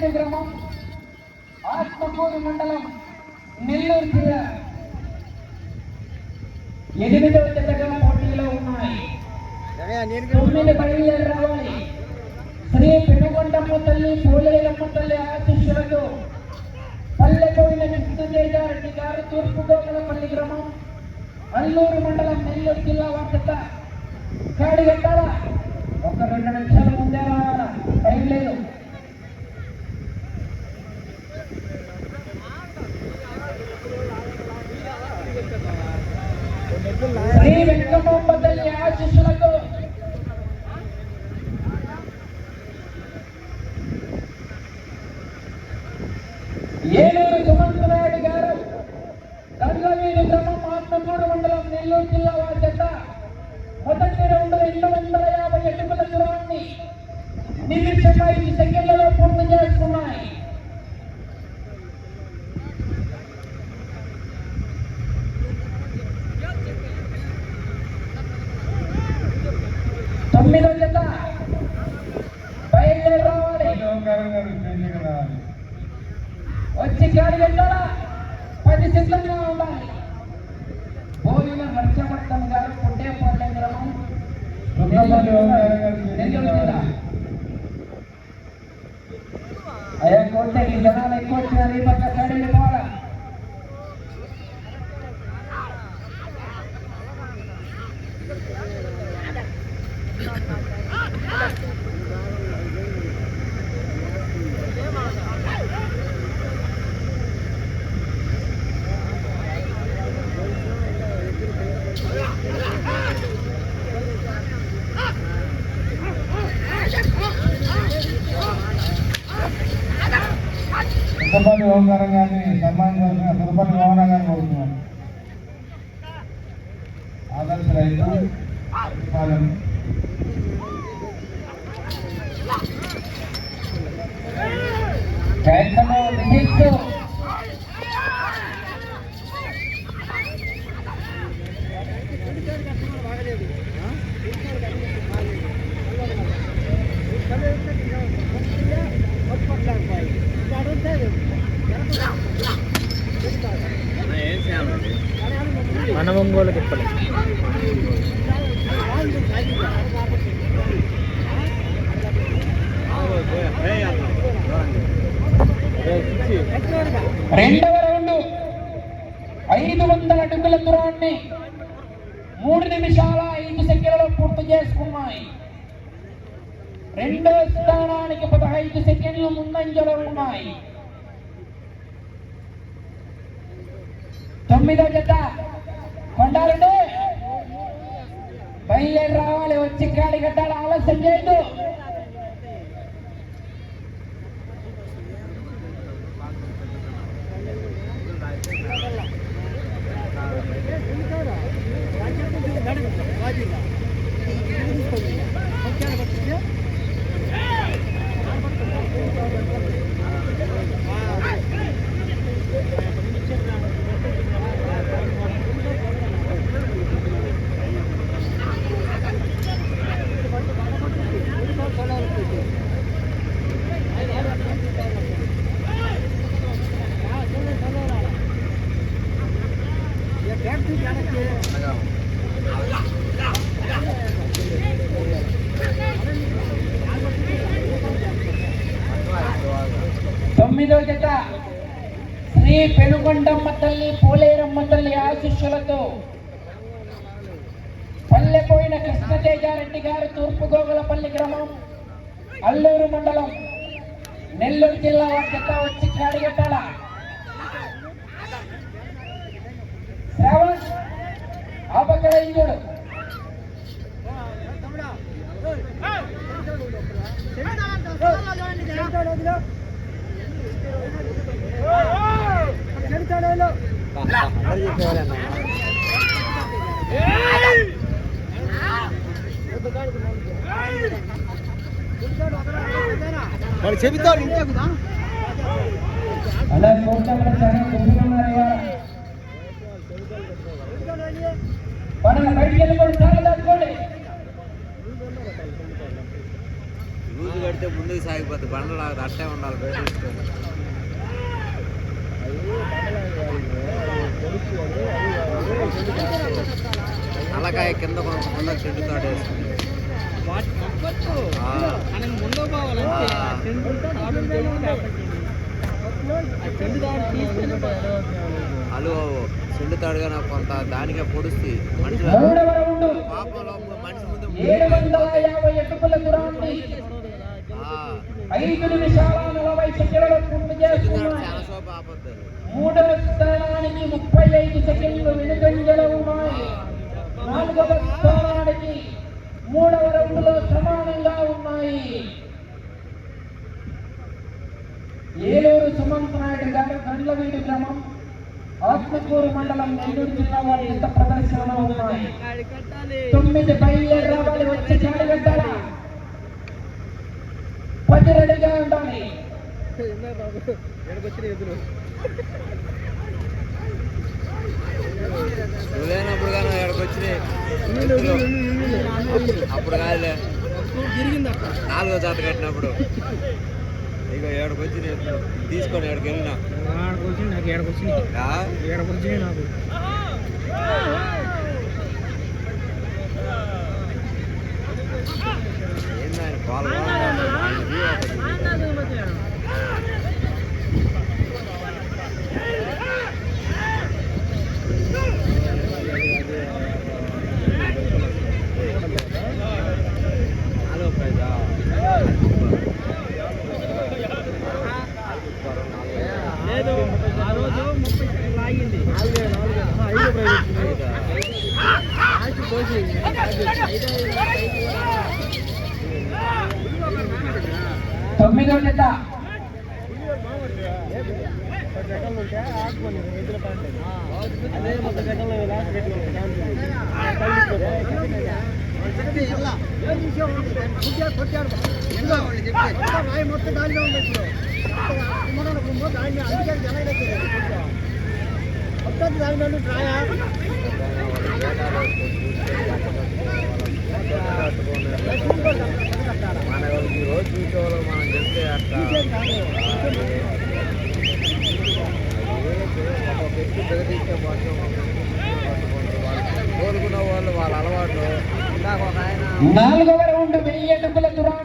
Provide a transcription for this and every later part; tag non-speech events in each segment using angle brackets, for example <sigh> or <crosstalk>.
గండ్లవేడు గ్రామం ఆత్మకూరు మండలం నెల్లూరు జిల్లా. ఎనిమిదవ జతగా పోటీలో ఉన్నాయి. తొమ్మిది బయలుదేరి రావాలి. శ్రీ పెనుగొండమ్మ తల్లి పోలేరమ్మ తల్లి ఆశిష్యులతో పల్లెపోయిన కృష్ణతేజారెడ్డి గారు తూర్పు గోకలపల్లి గ్రామం అల్లూరు మండలం నెల్లూరు జిల్లా వార్త. కాడి కట్టాల ఒక రెండు నిమిషాల ముందే రావాలా? టైం లేదు. శ్రీ వెంకమ్మ తల్లి ఆశిస్సులకు ఏలూరు సుమంతరాయుడు గారు తండ్రి గ్రామం ఆత్మకూరు మండలం నెల్లూరు జిల్లా వారి చేత మొదటి రౌండ్ రెండు వందల యాభై అడుగుల దూరాన్ని నిమిషం ఐదు సెకండ్లలో Kembali orang-orang ini, sama-sama, kembali orang-orang ini. જય કનો વિજિત నిమిషాల ఐదు సెకండ్లలో పూర్తి చేసుకున్నాయి. రెండో స్థానానికి పదహైదు సెకండ్లు ముందంజలో ఉన్నాయి. తొమ్మిదో జత. కొండాలండి. బయలుదేరి రావాలి. వచ్చి కాడి కట్టాలి. ఆలస్యం చేయొద్దు. శ్రీ పెనుగొండమ్మ తల్లి పోలేరమ్మ తల్లి ఆశిష్యులతో పల్లెపోయిన కృష్ణతేజారెడ్డి గారు తూర్పు గోగులపల్లి గ్రామం అల్లూరు మండలం నెల్లూరు జిల్లా వారి వచ్చి కాడిగట్టాల శ్రావణ్ ఆపక్కడ పక్కన ఇంజుడు వాడు చెబుతాడు అలా కోట్ల చాలా కొట్టుకున్నారు ఇవాళ. పడన బయటికి వెళ్ళిపోండి చాలా దాచుకోండి. వెళ్తే ముందుకు సాగిపోతుంది బండలు అట్టే ఉండాలి. బయట తీసుకొని తలకాయ కింద కొంత ముందు చెట్టు తోట వేసుకుంది ఆ. మనకి ముందు పోవాలంటే ఆ చెండు తాడు చెయ్యి కాబట్టి ఆ చెండు తాడు తీసుకుని అలు చెండు తాడుగా నాకు కొంత దానికే పొడుస్తుంది మనిషి పాపంలో మనిషి ముందు ఐదు నిమిషాల నలభై సెకండ్లలో పూర్తి చాలా మూడవ స్థానానికి ముప్పై ఐదు సెకండ్లు వెనుకంజలో ఉన్నాయి నాలుగవ స్థానానికి మూడవ రౌండ్లో సమానంగా ఉన్నాయి. ఏలూరు సుమంత్ నాయుడు గారు గండ్లవీడు గ్రామం ఆత్మకూరు మండలం నెల్లూరు జిల్లా వారి ఎంత ప్రదర్శనలో ఉన్నాయి. తొమ్మిది బయలుదేరి రావాలి వచ్చి చాలి పెట్టాలా పది రెడీగా ఉండాలి. ఎక్కడికొచ్చిన ఎదురు నువ్వేనప్పుడు కానీ ఎక్కడికి వచ్చినాయి అప్పుడు కాదులే నాలుగో జాత కట్టినప్పుడు ఇక ఏడకి వచ్చి తీసుకొని ఏడకి వెళ్ళినా ఆడకు నాకు ఏడకు వచ్చింది ఆ? నాకు లేదు ఆ రోజు ముప్పై సెకండ్లు పోసి తొమ్మిదో జత. లాస్ట్ మొత్తం దానిలో ఉంది ఇప్పుడు. దాన్ని అందుకే దాని నుండి రాయా మన ఈ రోజు చూసేవాళ్ళు మనం చెప్తే ఒక వ్యక్తి బెదిరిస్తే పట్టం, వాళ్ళు కోరుకున్న వాళ్ళు వాళ్ళ అలవాటు ఇందాక ఒక ఆయన నాలుగవ రౌండ్ వెయ్యి అడుగుల దురా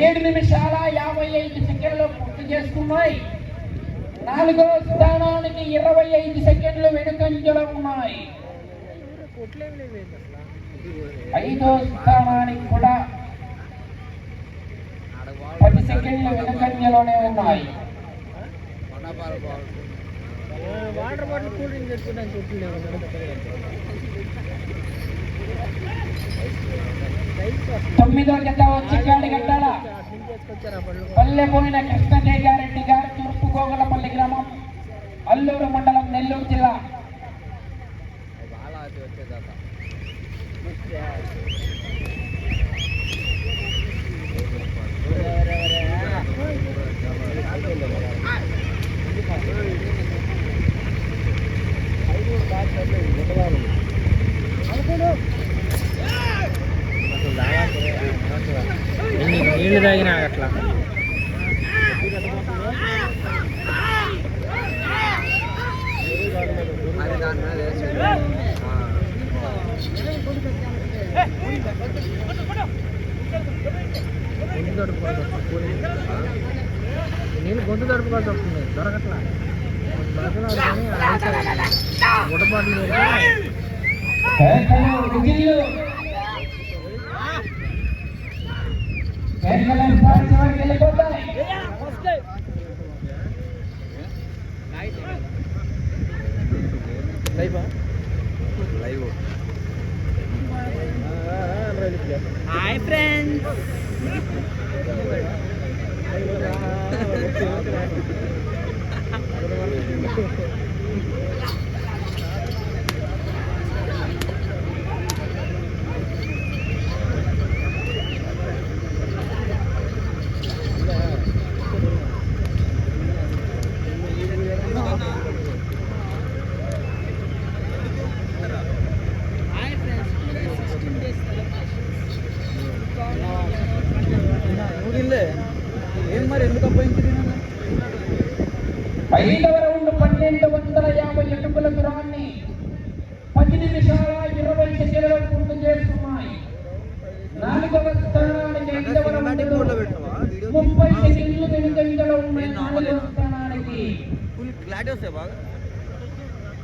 ఏడు నిమిషాల యాభై ఐదు సెకండ్లు పూర్తి చేసుకున్నాయి. నాలుగో స్థానానికి ఇరవై ఐదు సెకండ్లు వెనుకంజలో ఉన్నాయి. ఐదో స్థానానికి కూడా పది సెకండ్లు వెనుకంజలోనే ఉన్నాయి. వాటర్ బాటిల్ కూల్ డ్రింక్ తెచ్చుకుంటాను తొమ్మిదో జత వచ్చి గాడి కట్టాల? పళ్ళు. పల్లెపోయిన కృష్ణదేగారెడ్డి గారు తూర్పు గోగలపల్లి గ్రామం అల్లూరు మండలం నెల్లూరు జిల్లా. బాగా నీళ్ళు తాగినా అట్లా. నేను గొంతు తడుపుకోవాల్సి వస్తుంది. దొరకట్లా. గుడ్డ బాటిల్ హాయ్ ఫ్రెండ్స్ <laughs> వీళ్ళే. ఏం మరి ఎందుకు అబ్బాయించింది ఐదవ రౌండ్ పన్నెండు వందల యాభై అడుగుల దూరాన్ని పది నిమిషాల ఇరవై సెకండ్లు పూర్తి చేస్తున్నాయి. నాలుగవ స్థానానికి ఐదవ రౌండ్ ముప్పై సెకండ్లు వెనుకంజలో ఉన్నాయి నాలుగవ స్థానానికి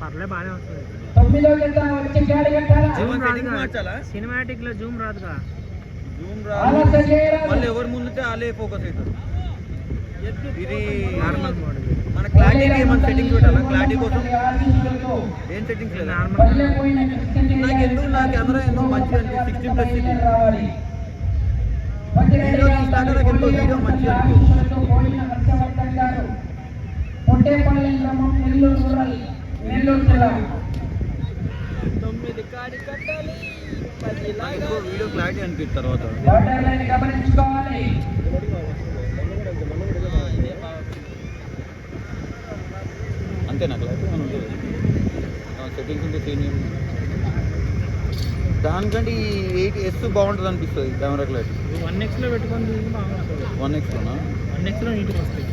పర్లే బాగానే వస్తుంది. తొమ్మిదో వచ్చి? సినిమాటిక్లో జూమ్ రాదుగా. జూమ్ ఆలస్య చేయరాదు. ఎవరు ముందుతే వాళ్ళే ఫోకస్ అవుతారు. ఇది నార్మల్ మోడల్ మన క్లారిటీకి ఏమైనా సెట్టింగ్ పెట్టాలా క్లారిటీ కోసం. ఏం సెట్టింగ్స్ లేదు? నార్మల్ నాకు ఎందుకు నా కెమెరా ఎందుకు మంచిగా అనిపిస్తుంది సిక్స్టీన్ ప్లస్ ఇది. వీడియో తీసినాక నాకు ఎంతో వీడియో మంచిగా ఆశీస్సులతో తొమ్మిది కాడి కట్టాలి. వీడియో క్లారిటీ అనిపిస్తుంది తర్వాత. వాటర్ లైన్ గమనించుకోవాలి. అంతేనా? క్లారిటీ సెట్టింగ్స్ ఉంటే సేమ్ దానికంటే ఈ ఎయిట్ ఎస్ బాగుంటుంది అనిపిస్తుంది కెమెరా క్లారిటీ. వన్ ఎక్స్లో పెట్టుకొని వన్ ఎక్స్లోనా వన్ ఎక్స్లో నీట్గా వస్తాయి.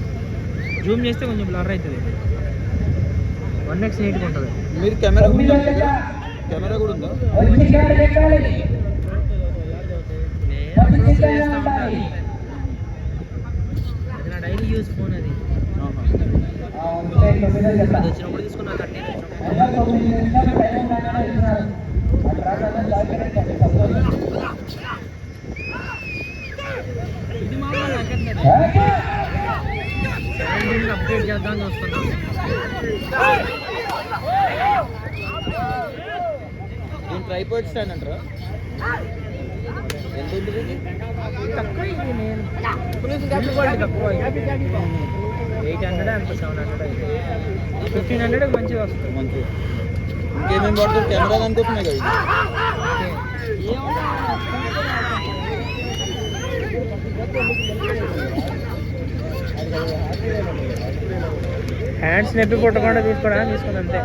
జూమ్ చేస్తే కొంచెం బ్లర్ అవుతుంది. వన్ ఎక్స్ నీట్గా ఉంటుంది. మీరు కెమెరా కెమెరా కూడా ఉందా? నా డైలీ యూస్ ఫోన్ అది అది వచ్చినప్పుడు తీసుకున్నా కట్టే ఇంకా తొమ్మిది నిమిషాలు టైం ఉందనే దీని ట్రైపాడ్ స్టాండ్ అంటారా? ఎంత ఉంటుంది ఇది తక్కువ ఇది నేను ఎయిట్ హండ్రెడ్ అంత సెవెన్ హండ్రెడ్ ఫిఫ్టీన్ హండ్రెడ్ మంచిగా వస్తుంది. మంచి ఇంకేమేమి పడుతుంది కెమెరా కదా ఇది. హ్యాండ్స్ నొప్పి పుట్టకుండా తీసుకోవడా తీసుకుని అంతే.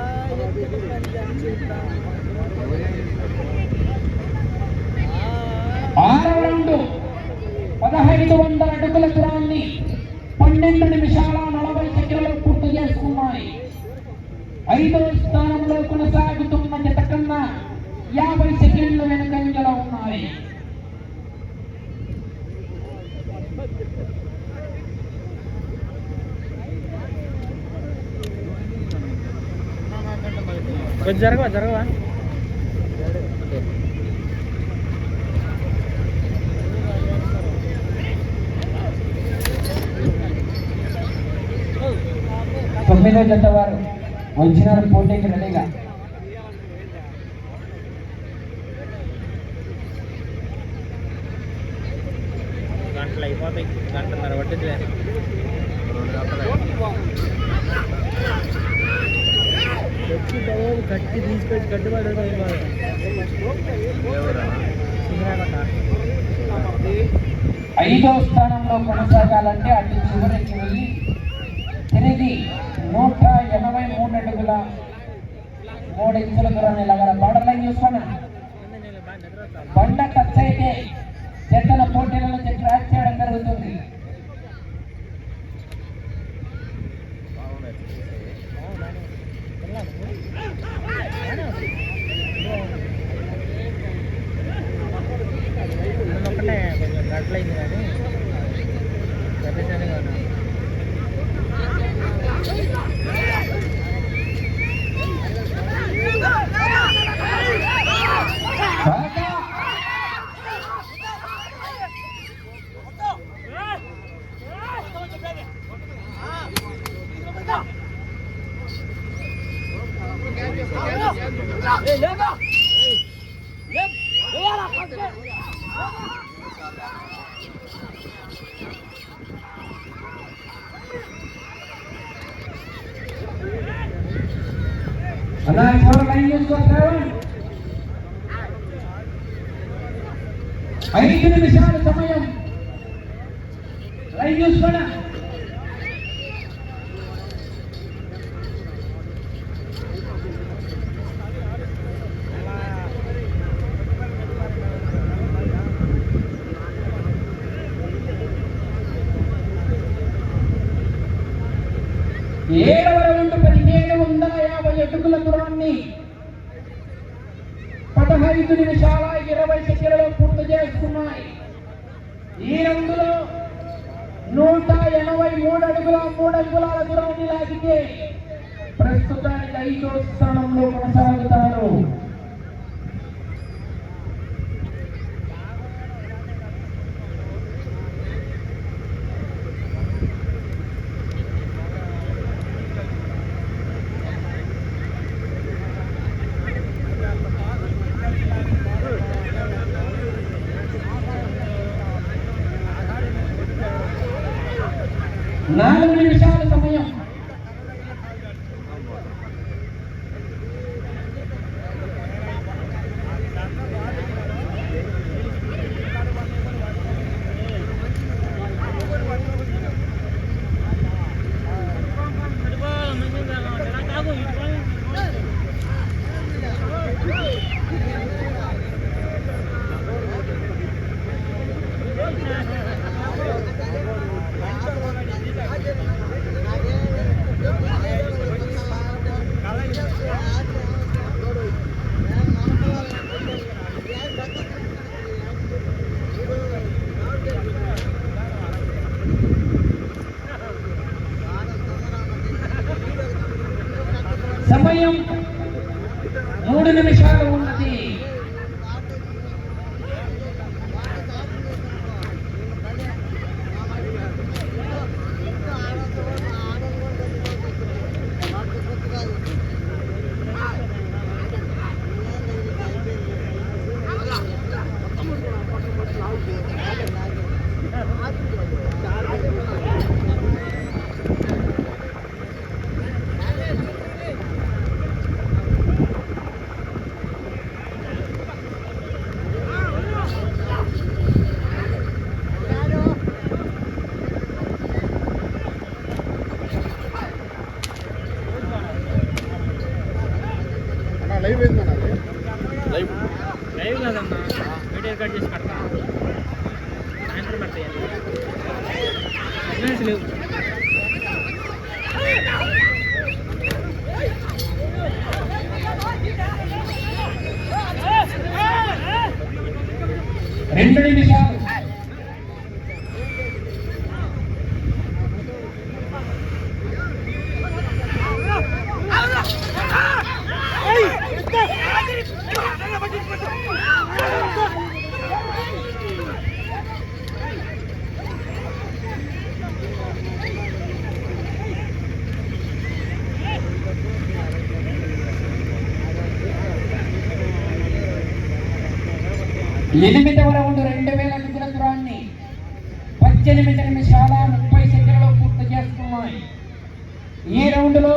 ఆరవ రౌండ్ పదహైదు వందల అడుగుల దూరాన్ని పన్నెండు నిమిషాల నలభై సెకండ్లు పూర్తి చేసుకున్నాయి. ఐదవ స్థానంలో కొనసాగుతున్న జత కన్నా యాభై సెకండ్లు వెనుకంజలో ఉన్నాయి. జరగవా జరగవా? తొమ్మిదో జత వారు వచ్చినారు పోటీకి రెడీగా. గంటలు అయిపోతాయి గంటన్నర తీసుకొచ్చి ఐదో స్థానంలో కొనసాగాలంటే అటు చివరికి వెళ్ళి తిరిగి నూట ఎనభై మూడు అడుగుల మూడు ఇంచుల దూరాన్ని లగల బార్డర్ లైన్ చూసుకున్నా బండ టచ్ అయితే జతల పోటీల నుంచి ట్రాక్ చేయడం జరుగుతుంది ఒకటే కొంచెం గంటలైంది కానీ గడ్డచానే కాదు బాగా అలా చివరి లైన్ చూసుకుంటారు ఐదు నిమిషాల సమయం. లైన్ చూసుకోండి పదహైదు నిమిషాల ఇరవై సెకండ్లలో పూర్తి చేసుకున్నాయి. ఈ రంగులో నూట ఎనభై మూడు అడుగుల మూడు అడుగుల దూరాన్ని లాగితే ప్రస్తుతానికి ఐదో స్థానంలో కొనసాగుతారు. నాలుగు నిమిషాల సమయం సమయం రెండు నిమిషాలు ఎనిమిదవ రౌండ్ రెండు వేల అడుగుల దూరాన్ని పద్దెనిమిది నిమిషాల ముప్పై సెకండ్లలో పూర్తి చేస్తున్నాయి ఈ రౌండ్లో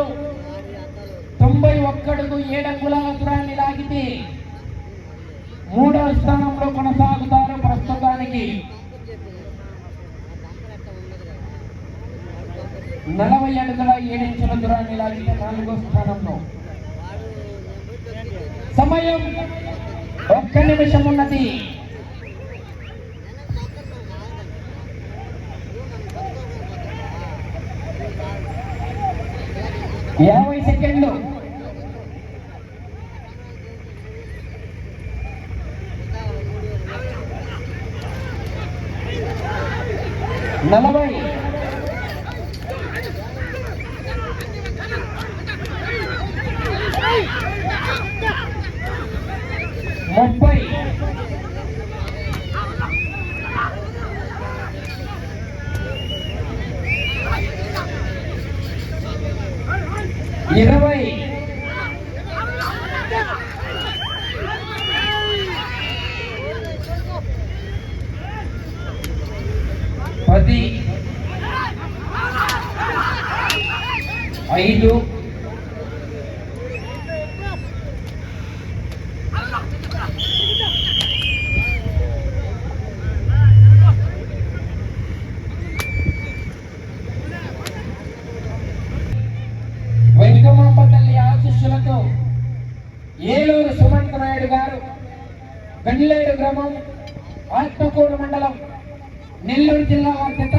తొంభై ఒక్కడుగు ఏడంగుళాల దూరాన్ని లాగితే మూడవ స్థానంలో కొనసాగుతారు ప్రస్తుతానికి. నలభై అడుగుల ఏడించుల దూరాన్ని లాగితే నాలుగో స్థానంలో. సమయం ఒక్క నిమిషం ఉన్నది. యాభై సెకండ్లు. నలభై. ముప్పై. ఇరవై పది ఐదు వెంకమాంబ తల్లి ఆశీస్సులతో ఏలూరు సుమంత నాయుడు గారు గండ్లేరు గ్రామం ఆత్మకూరు మండలం నెల్లూరు జిల్లా వారి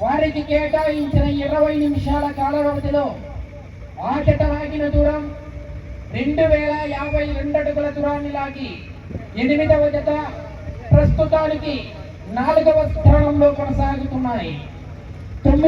వారికి కేటాయించిన ఇరవై నిమిషాల కాల వ్యవధిలో ఆటట లాగిన దూరం రెండు వేల యాభై రెండు అడుగుల దూరాన్ని లాగి ఎనిమిదవ జత. ప్రస్తుతానికి నాలుగవ స్థానంలో కొనసాగుతున్నాయి. తొమ్మిది